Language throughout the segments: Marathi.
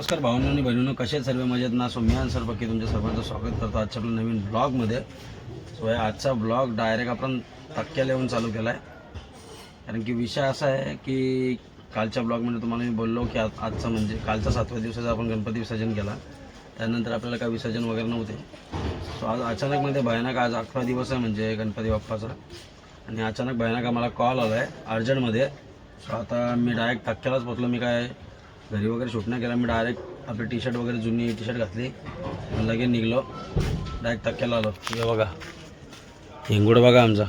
नमस्कार भावना आणि बहिणींनो कसे सर्व? मजेत ना? सो मी आणि सर पक्की तुमच्या सर्वांचं स्वागत करतो आजच्या आपल्या नवीन ब्लॉगमध्ये सो या आजचा ब्लॉग डायरेक्ट आपण तक्क्याला येऊन चालू केला आहे कारण की विषय असा आहे की कालच्या ब्लॉगमध्ये तुम्हाला मी बोललो की आज आजचा म्हणजे कालचा सातव्या दिवसाचा आपण गणपती विसर्जन केला. त्यानंतर आपल्याला काय विसर्जन वगैरे नव्हते. सो आज अचानक म्हणजे भयानक आज अकरा दिवस आहे म्हणजे गणपती बाप्पाचा. आणि अचानक भयानक आम्हाला कॉल आला आहे अर्जंटमध्ये. सो आता मी डायरेक्ट तक्क्यालाच पोचलो मी काय घरी वगैरे शूट नाही केला मी डायरेक्ट आपली टी शर्ट वगैरे जुनी टी शर्ट घातली लगेच निघलो. डायरेक्ट तक्क्याला आलो. हे बघा. हिंगुड बघा आमचा.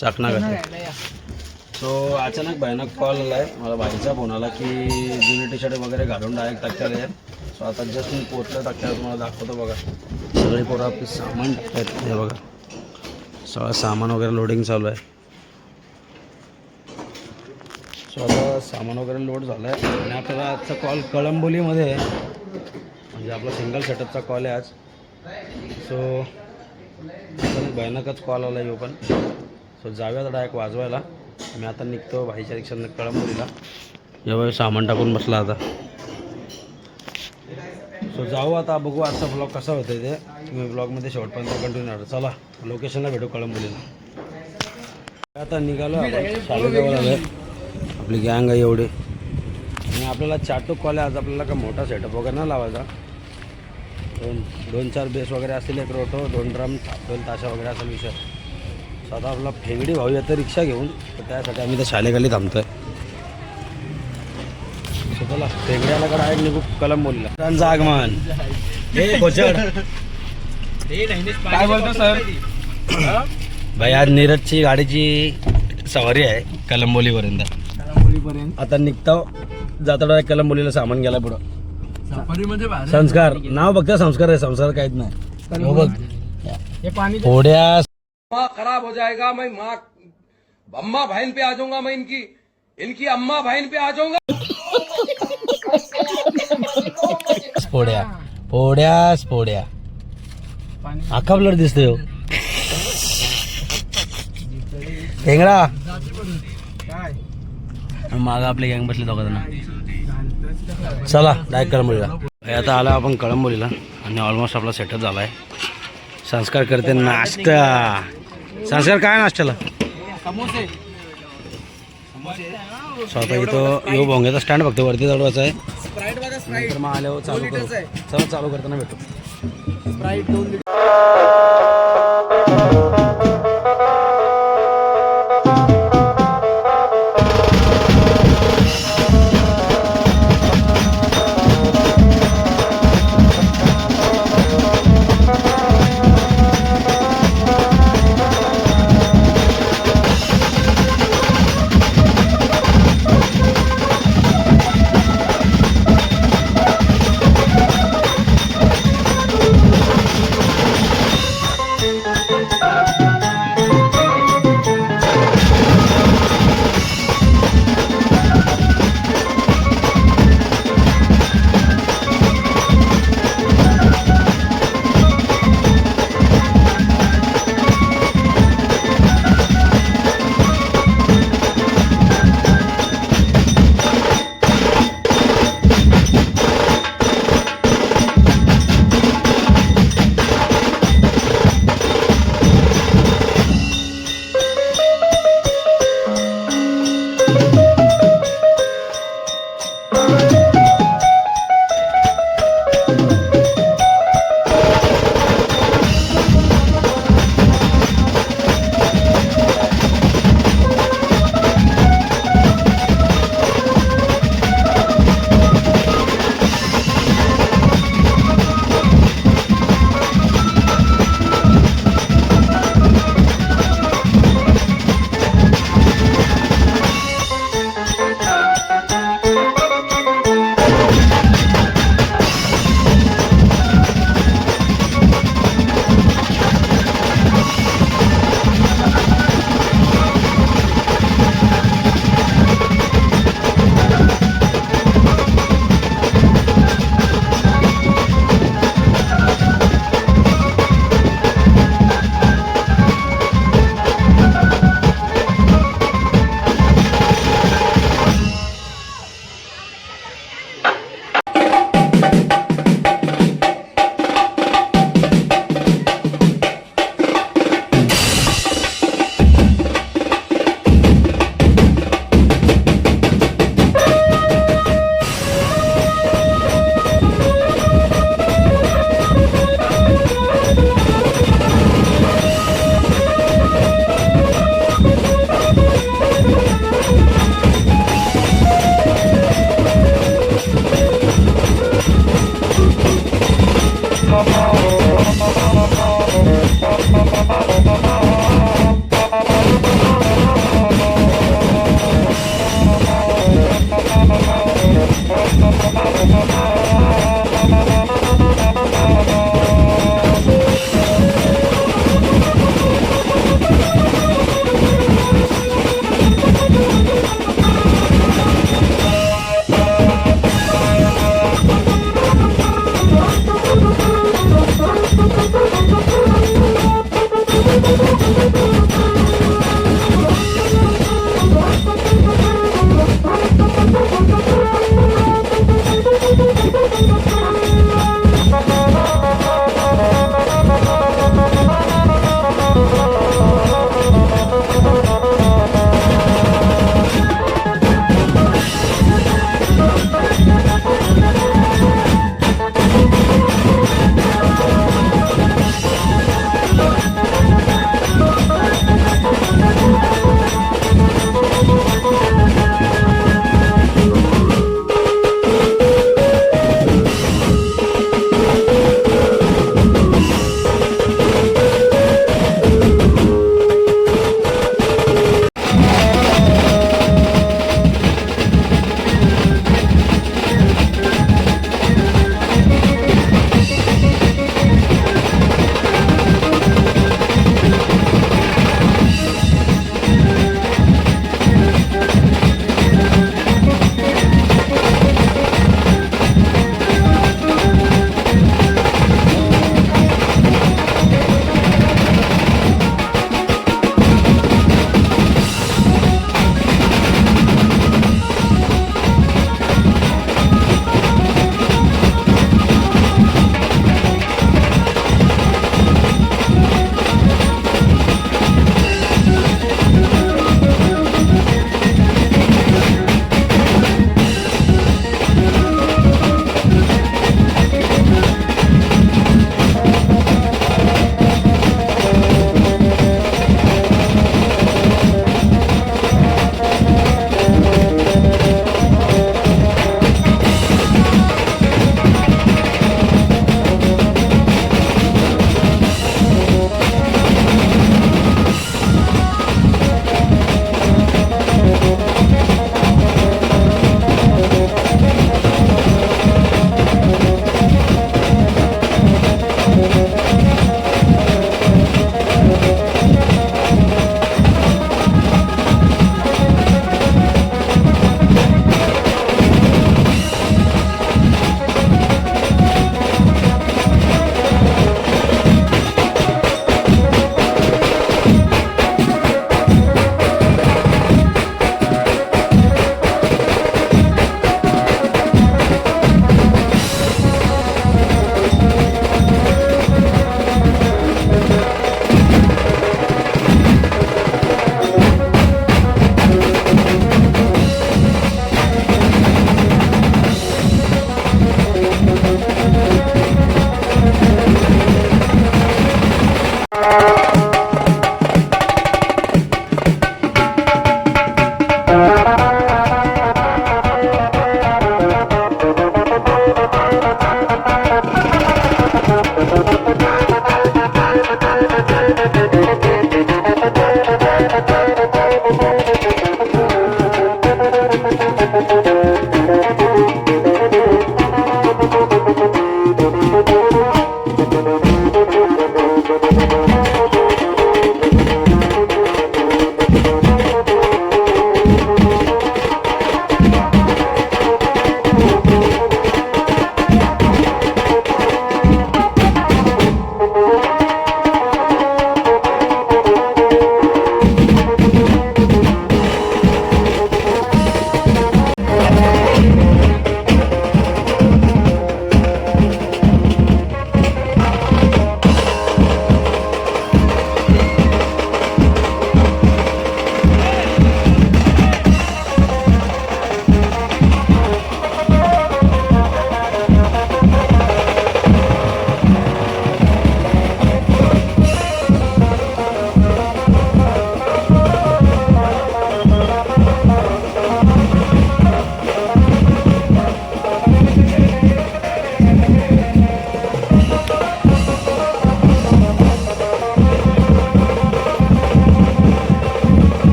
चाकणा घातला. सो अचानक भयानक कॉल आला आहे मला बाईचा फोन आला की जुनी टी शर्ट वगैरे घालून डायरेक्ट तक्क्याला आहे सो आता जस्ट मी पोचलं तक्क्याला तुम्हाला दाखवतो बघा. सगळे पोरं आपले सामान टाकतात हे बघा. सगळं सामान वगैरे लोडिंग चालू आहे. सो आता सामान वगैरे लोड झालं आहे आणि आपल्याला आजचा कॉल कळंबोलीमध्ये आहे. म्हणजे आपला सिंगल सेटअपचा कॉल आहे आज. सो भयानकच कॉल आला येऊ पण. सो जाऊया डायरेक्ट वाजवायला. मी आता निघतो भाईच्या रिक्षानं कळंबोलीला. जेव्हा सामान टाकून बसला आता. सो जाऊ आता बघू आजचा ब्लॉग कसा होतं ते. तुम्ही ब्लॉगमध्ये शेवटपर्यंत कंटिन्यू राहतो चला लोकेशनला भेटू कळंबोलीला. आता निघालो आपण शाळेजवळ आहे आपली गँग आहे एवढी. आणि आपल्याला चाटूक कॉल आहे आज आपल्याला का मोठा सेटअप वगैरे नाही लावायचा. दोन दोन चार बेस वगैरे असतील एक रोटो दोन ड्रम दोन ताशा वगैरे असेल विषय. सो आता आपला फेंगडी भाऊ येतं रिक्षा घेऊन तर त्यासाठी आम्ही त्या शालेखाली थांबतोय. सो चला फेंगड्याला का डायरेक्ट निघू कलम बोलला. हे कोचड. काय बोलतो सर? भाई आज नीरजची गाडीची सवारी आहे कलंबोलीपर्यंत आता निघतो. जाता डायरेक्ट कलंबोलीला सामान गेला पुढं. संस्कार. नाव फक्त संस्कार आहे. संस्कार काहीच नाही. हो बघ. हे पाणी थोड्या माँ खराब हो जाएगा मैं माँ अम्मा बहन पे आ जाऊंगा मैं इनकी इनकी अम्मा बहन पे आ जाऊंगा। पोड्या पोड्या पोड्या पाणी अख्खा ब्लड दिसतोय हो. हेंगडा काय? मागं आपले गँग बसले दोघं चला डायरेक्ट कळंबोलीला. आता आला आपण कळंबोलीला आणि ऑलमोस्ट आपला सेटअप झाला आहे संस्कार करते नाश्ता. संस्कार काय नाश्त्याला? स्वतः इथं येऊ भोंग्याचा स्टँड फक्त वरती चढवायचा आहे. नंतर मग आल्यावर चालू करू. चला चालू करताना भेटू.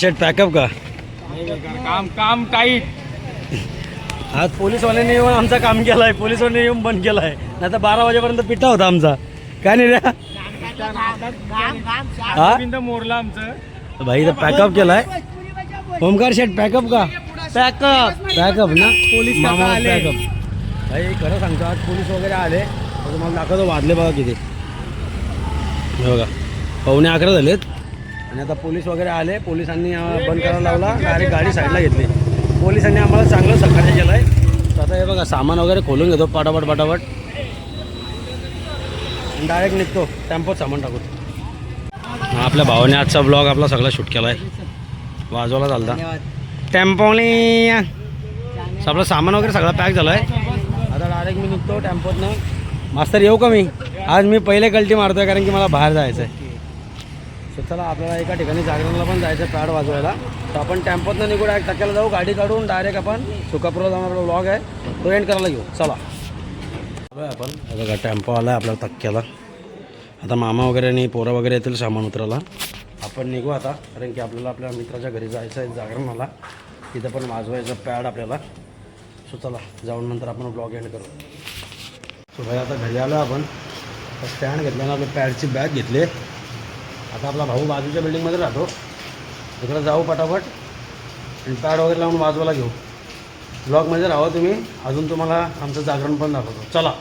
शर्ट पॅकअप का? काम काम टाईट आज पोलीसवाल्यांनी येऊन आमचं काम केलं आहे पोलीसवाल्यांनी येऊन बंद केलं आहे नाही तर बारा वाजेपर्यंत पिठा होता आमचा. काय नाही रे? हा? मोरला आमचं. भाई इथं पॅकअप केलाय. ओमकार शेट पॅकअप का? पॅकअप पॅकअप ना? पोलीस. पॅकअप भाई खरं सांगतो आज पोलीस वगैरे आले. तर तुम्हाला दाखवतो वाजले बघा किती. हे बघा. पावणे अकरा झालेत. आणि आता पोलीस वगैरे आले पोलिसांनी बंद करायला लावला डायरेक्ट गाडी साईडला घेतली. पोलिसांनी आम्हाला चांगलं सहकार्य केलं आहे तर आता हे बघा सामान वगैरे खोलून घेतो पटापट पटापट. डायरेक्ट निघतो. टेम्पोत सामान टाकून हा, आपल्या भावाने आजचा ब्लॉग आपला सगळा शूट केला आहे वाजवायला चालता टेम्पोने आपलं सामान वगैरे सगळं पॅक झालं आहे आता डायरेक्ट मी निघतो टेम्पोतनं मास्तर येऊ का मी? आज मी पहिले कल्टी मारतोय कारण की मला बाहेर जायचं आहे चला आपल्याला एका ठिकाणी जागरणला पण जायचं पॅड वाजवायला. तर आपण टेम्पोतनं निघू डायरेक्ट टक्क्याला जाऊ गाडी काढून डायरेक्ट आपण सुकापूरला जाऊन आपला ब्लॉग आहे. तो एंड करायला घेऊ. चला. आपण. बघा टेम्पो आला आहे आपल्या तक्क्याला आता मामा वगैरे आणि पोरं वगैरे येतील सामान उतरायला आपण निघू आता कारण की आपल्याला आपल्या मित्राच्या घरी जायचं आहे जागरणाला. तिथं पण वाजवायचं पॅड आपल्याला. सो चला जाऊन नंतर आपण ब्लॉग एंड करू. सो भाई आता घरी आलो आपण. स्टँड घेतला ना आपल्या पॅडची बॅग घेतली आता आपला भाऊ बाजूच्या बिल्डिंगमध्ये राहतो. तिकडे जाऊ पटापट. आणि पॅड वगैरे लावून बाजूला घेऊ. ब्लॉगमध्ये राहा हो तुम्ही. अजून तुम्हाला आमचं जागरण पण दाखवतो. चला.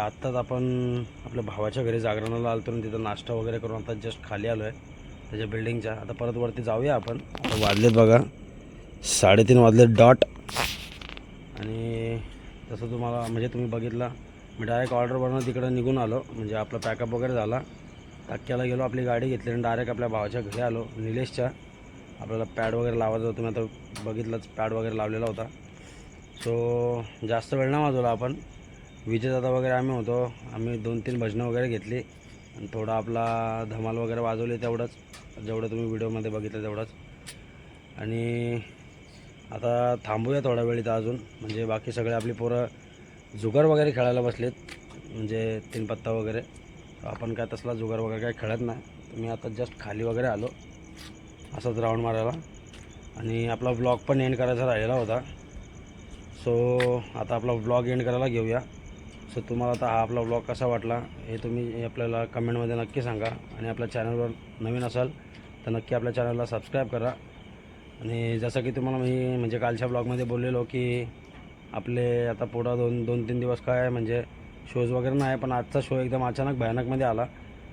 आत्ताच आपण आपल्या भावाच्या घरी जागरणाला आलो तर तिथं नाश्ता वगैरे करून आता जस्ट खाली आलो आहे त्याच्या बिल्डिंगच्या आता परत वरती जाऊया आपण. वाजलेत बघा. साडेतीन वाजले डॉट आणि तसं तुम्हाला म्हणजे तुम्ही बघितला मी डायरेक्ट ऑर्डर बनवून तिकडं निघून आलो. म्हणजे आपला पॅकअप वगैरे झाला. टाक्याला गेलो आपली गाडी घेतली आणि डायरेक्ट आपल्या भावाच्या घरी आलो निलेशच्या. आपल्याला पॅड वगैरे लावायचा होता मी आता बघितलंच पॅड वगैरे लावलेला होता. सो जास्त वेळ नाही वाजवला आपण. विजयदादा वगैरे आम्ही होतो. आम्ही दोन तीन भजनं वगैरे घेतली. आणि थोडा आपला धमाल वगैरे वाजवली तेवढंच. जेवढं तुम्ही व्हिडिओमध्ये बघितलं तेवढंच. आणि आता थांबूया थोडा वेळ इथं अजून. म्हणजे बाकी सगळे आपली पोरं जुगार वगैरे खेळायला बसलेत. म्हणजे तीन पत्ता वगैरे. आपण काय तसला जुगार वगैरे काय खेळत नाही. मी आता जस्ट खाली वगैरे आलो. असंच राऊंड मारायला. आणि आपला ब्लॉग पण एंड करायचा राहिला होता. सो आता आपला व्लॉग एंड करायला घेऊया. सो तुम्हाला आता हा आपला ब्लॉग कसा वाटला हे तुम्ही आपल्याला कमेंटमध्ये नक्की सांगा. आणि आपल्या चॅनलवर नवीन असाल तर नक्की आपल्या चॅनलला सबस्क्राईब करा. आणि जसं की तुम्हाला मी म्हणजे कालच्या ब्लॉगमध्ये बोललेलो की आपले आता पुढं दोन दोन तीन दिवस काय म्हणजे शोज वगैरे नाही पण आजचा शो एकदम अचानक भयानकमध्ये आला.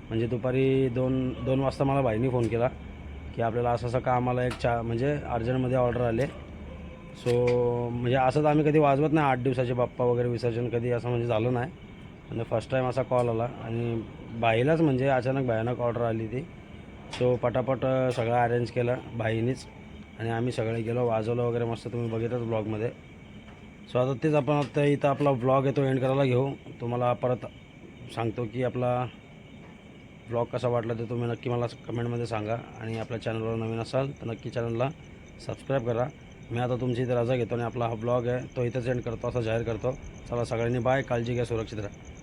म्हणजे दुपारी दोन दोन वाजता मला भाईनी फोन केला की आपल्याला असं असं काम आलं एक चा म्हणजे अर्जंटमध्ये ऑर्डर आले. सो म्हणजे असं तर आम्ही कधी वाजवत नाही आठ दिवसाचे बाप्पा वगैरे विसर्जन कधी असं म्हणजे झालं नाही. म्हणजे फर्स्ट टाईम असा कॉल आला. आणि बाईलाच म्हणजे अचानक भयानक ऑर्डर आली ती. सो पटापट सगळं अरेंज केलं बाईनीच. आणि आम्ही सगळे गेलो वाजवलं वगैरे मस्त तुम्ही बघितलंच ब्लॉगमध्ये सो आता तेच आपण आता इथं आपला ब्लॉग आहे तो एंड करायला घेऊ. तुम्हाला परत सांगतो की आपला ब्लॉग कसा वाटला ते तुम्ही नक्की मला कमेंटमध्ये सांगा. आणि आपल्या चॅनलवर नवीन असाल तर नक्की चॅनलला सबस्क्राईब करा. मी आता तुमची इथे रजा घेतो आणि आपला हा ब्लॉग आहे तो इथंच एंड करतो असं जाहीर करतो. चला सगळ्यांनी बाय काळजी घ्या सुरक्षित राहा.